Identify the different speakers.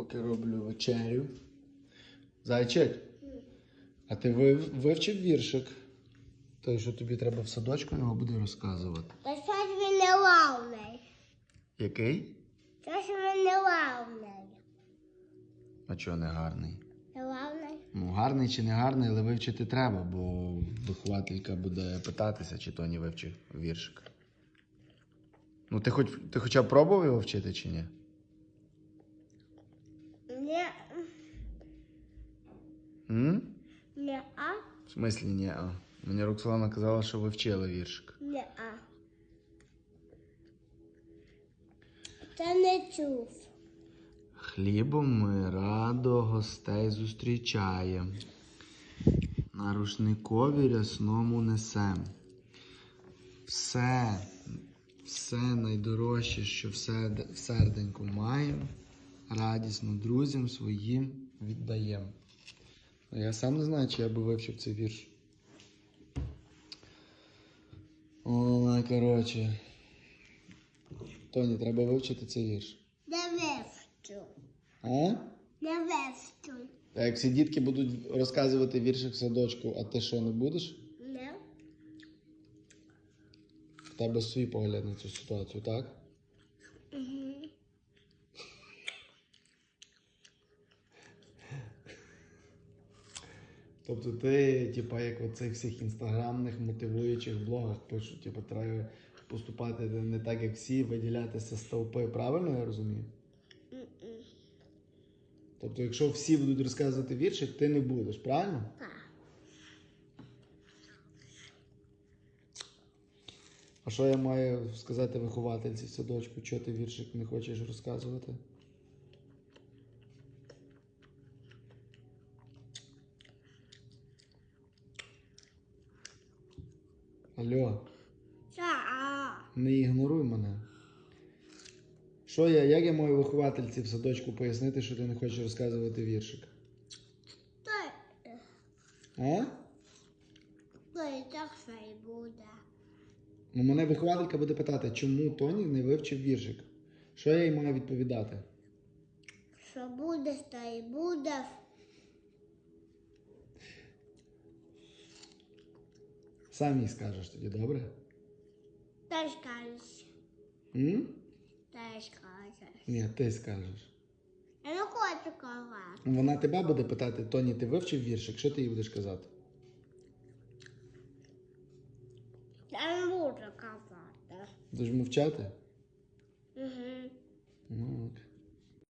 Speaker 1: поки роблю вечерю. Зайчик, а ти вивчив віршик? Той, що тобі треба в садочку, його буде розказувати.
Speaker 2: Та щось він не лавний.
Speaker 1: Який?
Speaker 2: Щось він не лавний.
Speaker 1: А чого не гарний?
Speaker 2: Не лавний?
Speaker 1: Ну, гарний чи не гарний, але вивчити треба, бо вихователька буде питатися, чи Тоні вивчив віршик. Ну, ти, хоч, ти хоча б пробував його вчити чи ні?
Speaker 2: Не,
Speaker 1: М?
Speaker 2: не а,
Speaker 1: В смислі ні. А. Мені Роксолана казала, що ви вчили віршик.
Speaker 2: не а. Та не чув.
Speaker 1: Хлібом ми радо гостей зустрічаєм. На рушникові рясному несем. Все, все найдорожче, що в серд- в серденьку маєм, радісно друзям своїм віддаєм. Я сам не знаю, чи я би вивчив цей вірш. Ой, коротше. Тоні, треба вивчити цей вірш.
Speaker 2: Не вивчу.
Speaker 1: А?
Speaker 2: Не вивчу.
Speaker 1: А як всі дітки будуть розказувати віршик в садочку, а ти що не будеш?
Speaker 2: Не.
Speaker 1: В тебе свій погляд на цю ситуацію, так? Тобто ти, типа, як в цих всіх інстаграмних мотивуючих блогах пишуть, типу, треба поступати не так, як всі, виділятися з толпи. Правильно я розумію? Тобто, якщо всі будуть розказувати віршик, ти не будеш, правильно?
Speaker 2: Так.
Speaker 1: А що я маю сказати виховательці в садочку, чого ти віршик не хочеш розказувати? Алло,
Speaker 2: Та.
Speaker 1: не ігноруй мене. Що я, як я маю виховательці в садочку пояснити, що ти не хочеш розказувати віршик?
Speaker 2: Та.
Speaker 1: А?
Speaker 2: І так все й буде.
Speaker 1: Ну, мене вихователька буде питати, чому Тоні не вивчив віршик? Що я їй маю відповідати?
Speaker 2: Що буде, та й буде.
Speaker 1: Сам їй скажеш тоді, добре?
Speaker 2: Теж кажеш.
Speaker 1: М?
Speaker 2: Теж кажеш.
Speaker 1: Ні, ти скажеш.
Speaker 2: Я не хочу казати.
Speaker 1: Вона тебе буде питати, Тоні, ти вивчив віршик, що ти їй будеш казати?
Speaker 2: Я не буду казати.
Speaker 1: Будеш мовчати?
Speaker 2: Угу.
Speaker 1: Ну,